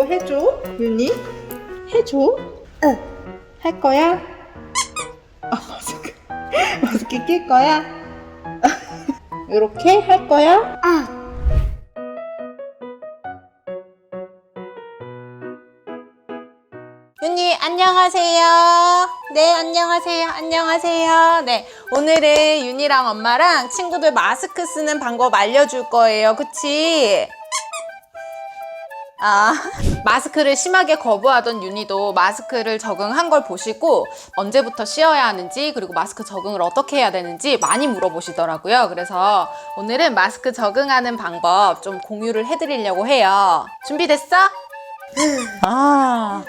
이거 해줘 윤이 해줘 할 거야 아 마스크 마스크 낄 거야 이렇게 할 거야 윤희 안녕하세요. 네 안녕하세요. 안녕하세요. 네 오늘은 윤희랑 엄마랑 친구들 마스크 쓰는 방법 알려줄 거예요. 그치? 아 마스크를 심하게 거부하던 윤희도 마스크를 적응한 걸 보시고 언제부터 씌워야 하는지 그리고 마스크 적응을 어떻게 해야 되는지 많이 물어보시더라고요. 그래서 오늘은 마스크 적응하는 방법 좀 공유를 해드리려고 해요. 준비됐어? 아.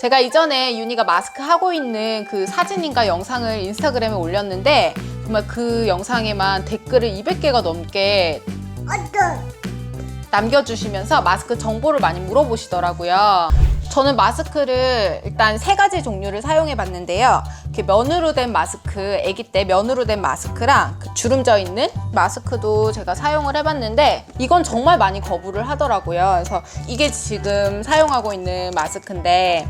제가 이전에 윤희가 마스크 하고 있는 그 사진인가 영상을 인스타그램에 올렸는데 정말 그 영상에만 댓글을 200개가 넘게 남겨주시면서 마스크 정보를 많이 물어보시더라고요. 저는 마스크를 일단 세 가지 종류를 사용해 봤는데요. 이렇게 면으로 된 마스크, 아기 때 면으로 된 마스크랑 그 주름져 있는 마스크도 제가 사용을 해봤는데 이건 정말 많이 거부를 하더라고요. 그래서 이게 지금 사용하고 있는 마스크인데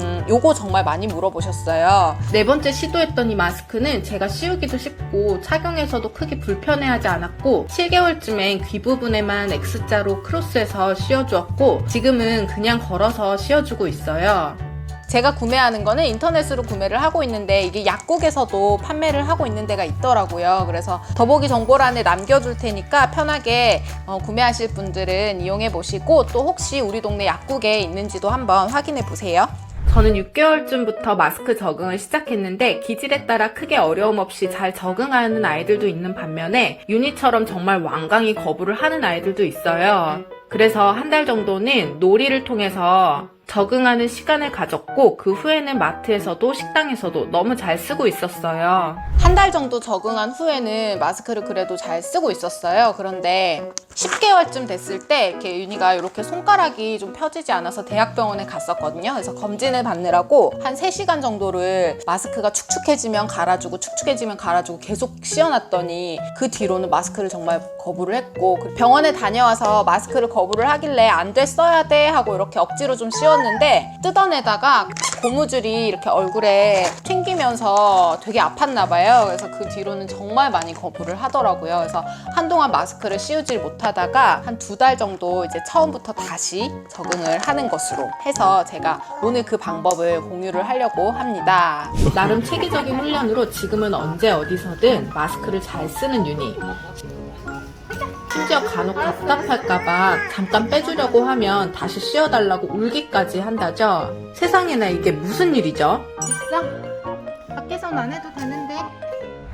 음, 요거 정말 많이 물어보셨어요. 네 번째 시도했던 이 마스크는 제가 씌우기도 쉽고 착용해서도 크게 불편해하지 않았고 7개월쯤엔 귀 부분에만 X자로 크로스해서 씌워주었고 지금은 그냥 걸어서 씌워주고 있어요. 제가 구매하는 거는 인터넷으로 구매를 하고 있는데 이게 약국에서도 판매를 하고 있는 데가 있더라고요. 그래서 더보기 정보란에 남겨줄 테니까 편하게 어, 구매하실 분들은 이용해 보시고 또 혹시 우리 동네 약국에 있는지도 한번 확인해 보세요. 저는 6개월쯤부터 마스크 적응을 시작했는데 기질에 따라 크게 어려움 없이 잘 적응하는 아이들도 있는 반면에 윤희처럼 정말 완강히 거부를 하는 아이들도 있어요. 그래서 한 달 정도는 놀이를 통해서 적응하는 시간을 가졌고 그 후에는 마트에서도 식당에서도 너무 잘 쓰고 있었어요. 한 달 정도 적응한 후에는 마스크를 그래도 잘 쓰고 있었어요. 그런데 10개월쯤 됐을 때 이렇게 윤희가 이렇게 손가락이 좀 펴지지 않아서 대학병원에 갔었거든요. 그래서 검진을 받느라고 한 3시간 정도를 마스크가 축축해지면 갈아주고 축축해지면 갈아주고 계속 씌워놨더니 그 뒤로는 마스크를 정말 거부를 했고 그 병원에 다녀와서 마스크를 거부를 하길래 안 돼 써야 돼 하고 이렇게 억지로 좀 씌 웠는데 뜯어내다가 고무줄이 이렇게 얼굴에 튕기면서 되게 아팠나 봐요. 그래서 그 뒤로는 정말 많이 거부를 하더라고요. 그래서 한동안 마스크를 씌우질 못하다가 한 두 달 정도 이제 처음부터 다시 적응을 하는 것으로 해서 제가 오늘 그 방법을 공유를 하려고 합니다. 나름 체계적인 훈련으로 지금은 언제 어디서든 마스크를 잘 쓰는 유닛. 심지어 간혹 답답할까봐 잠깐 빼주려고 하면 다시 씌워달라고 울기까지 한다죠. 세상에나 이게 무슨 일이죠? 있어? 밖에선 안 해도 되는데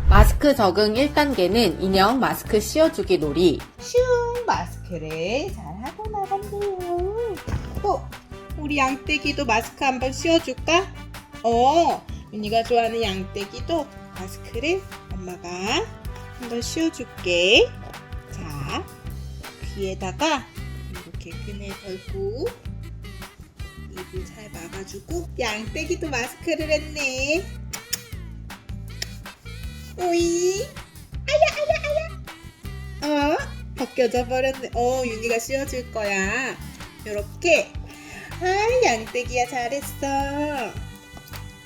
마스크 적응 1단계는 인형 마스크 씌워주기 놀이. 슝 마스크를 잘 하고 나간대요 어? 우리 양떼기도 마스크 한번 씌워줄까? 어 윤희가 좋아하는 양떼기도 마스크를 엄마가 한번 씌워줄게 자 귀에다가 이렇게 끈을 걸고 입을 잘 막아주고 양떼기도 마스크를 했네. 오이. 아야 아야 아야. 어 벗겨져 버렸네. 어 윤희가 씌워줄 거야. 요렇게. 아 양떼기야 잘했어.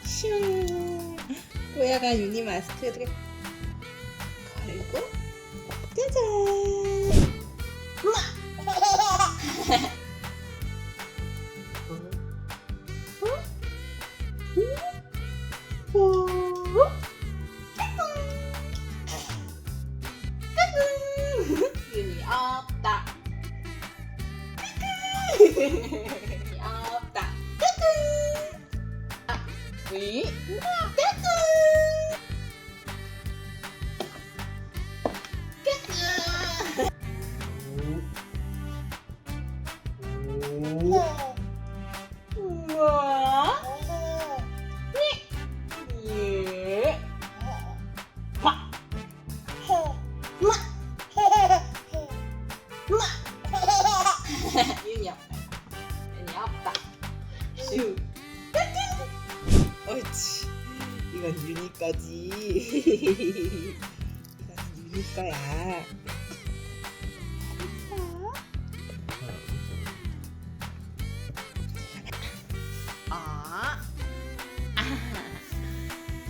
슝. 보야가 윤희 마스크를 걸고 짜잔 아, 위 이거는 유리 거야. 아,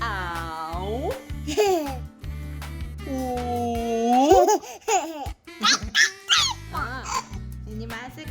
아, 아우, 오, 아, 언니 마스크.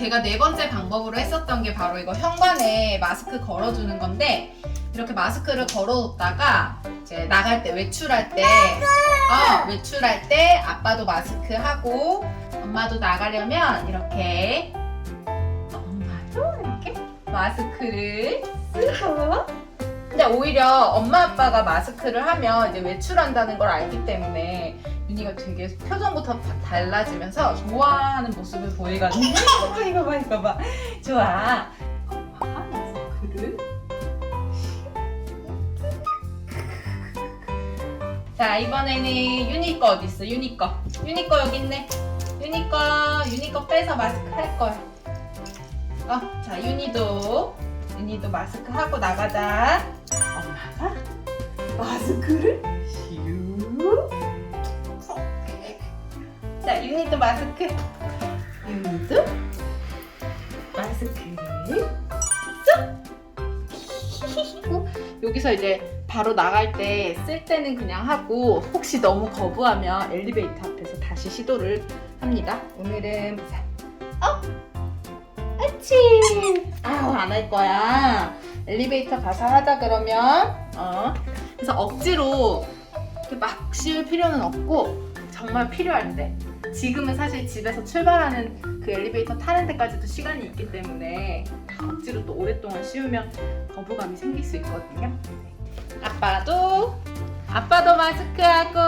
제가 네 번째 방법으로 했었던 게 바로 이거 현관에 마스크 걸어주는 건데 이렇게 마스크를 걸어뒀다가 이제 나갈 때 외출할 때 어, 외출할 때 아빠도 마스크 하고 엄마도 나가려면 이렇게 엄마도 이렇게 마스크를 쓰고 근데 오히려 엄마 아빠가 마스크를 하면 이제 외출한다는 걸 알기 때문에 윤희가 되게 표정부터 다 달라지면서 좋아하는 모습을 보이거든요. 이거 봐, 이거 봐. 좋아. 엄마가 마스크를. 자, 이번에는 윤희 거 어디 있어? 윤희 거. 윤희 거 여기 있네. 윤희 거, 윤희 거 빼서 마스크 할 거야. 어, 자, 윤희도, 윤희도 마스크 하고 나가자. 엄마가 마스크를 슉. 자, 윤희도 마스크. 윤희도 마스크를 쏙. 여기서 이제 바로 나갈 때 쓸 때는 그냥 하고 혹시 너무 거부하면 엘리베이터 앞에서 다시 시도를 합니다. 오늘은. 어? 아치. 아우 안 할 거야. 엘리베이터 가서 하자 그러면 어. 그래서 억지로 막 씌울 필요는 없고 정말 필요할 때. 지금은 사실 집에서 출발하는 그 엘리베이터 타는 데까지도 시간이 있기 때문에 억지로 또 오랫동안 씌우면 거부감이 생길 수 있거든요. 아빠도 아빠도 마스크하고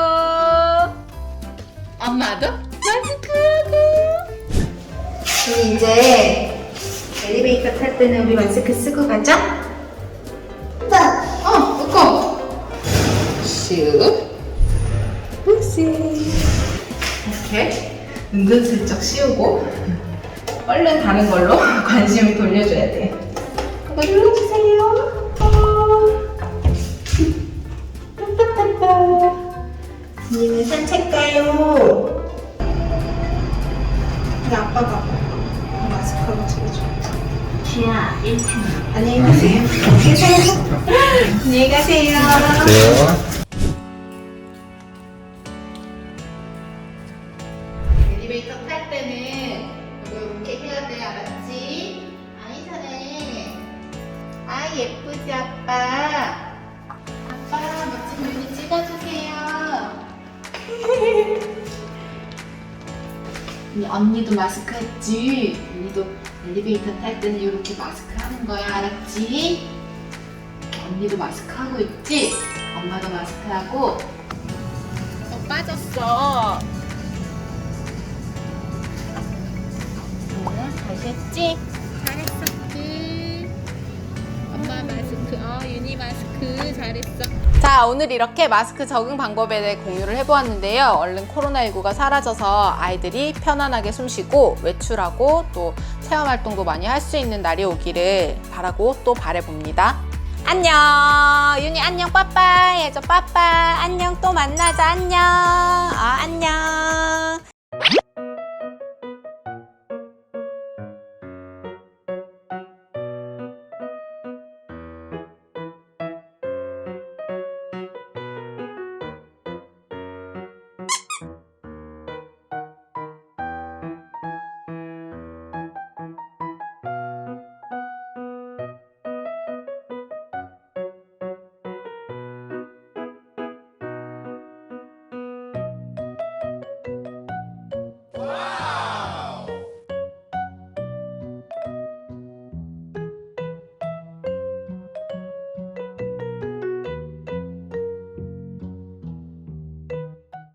엄마도 마스크하고 이제 엘리베이터 탈 때는 우리 마스크 쓰고 가자. 네. 어, 웃고. 슉. 슉. 이렇게 은근슬쩍 씌우고 얼른 다른 걸로 관심을 돌려줘야 돼. 이거 눌러주세요. 어. 따따따따. 언니는 산책 가요. 우리 아빠가 찍어줘. 지하 1층 안녕히 가세요. 안녕히 가세요. 엘리베이터 탈 때는 이거 이렇게 해야 돼, 알았지? 아이 잘해. 아 예쁘지 아빠. 아빠 멋진 눈이 찍어주세요. 언니, 언니도 마스크 했지? 언니도 엘리베이터 탈 때는 이렇게 마스크 하는 거야, 알았지? 언니도 마스크 하고 있지? 엄마도 마스크 하고. 어, 빠졌어. 응, 다시 했지? 잘했었지. 엄마 마스크, 어, 윤희 마스크 잘했어. 자, 오늘 이렇게 마스크 적응 방법에 대해 공유를 해보았는데요. 얼른 코로나19가 사라져서 아이들이 편안하게 숨 쉬고 외출하고 또 체험 활동도 많이 할 수 있는 날이 오기를 바라고 또 바래봅니다. 안녕! 윤희 안녕. 빠빠이. 해줘 빠빠 안녕. 또 만나자. 안녕. 아 안녕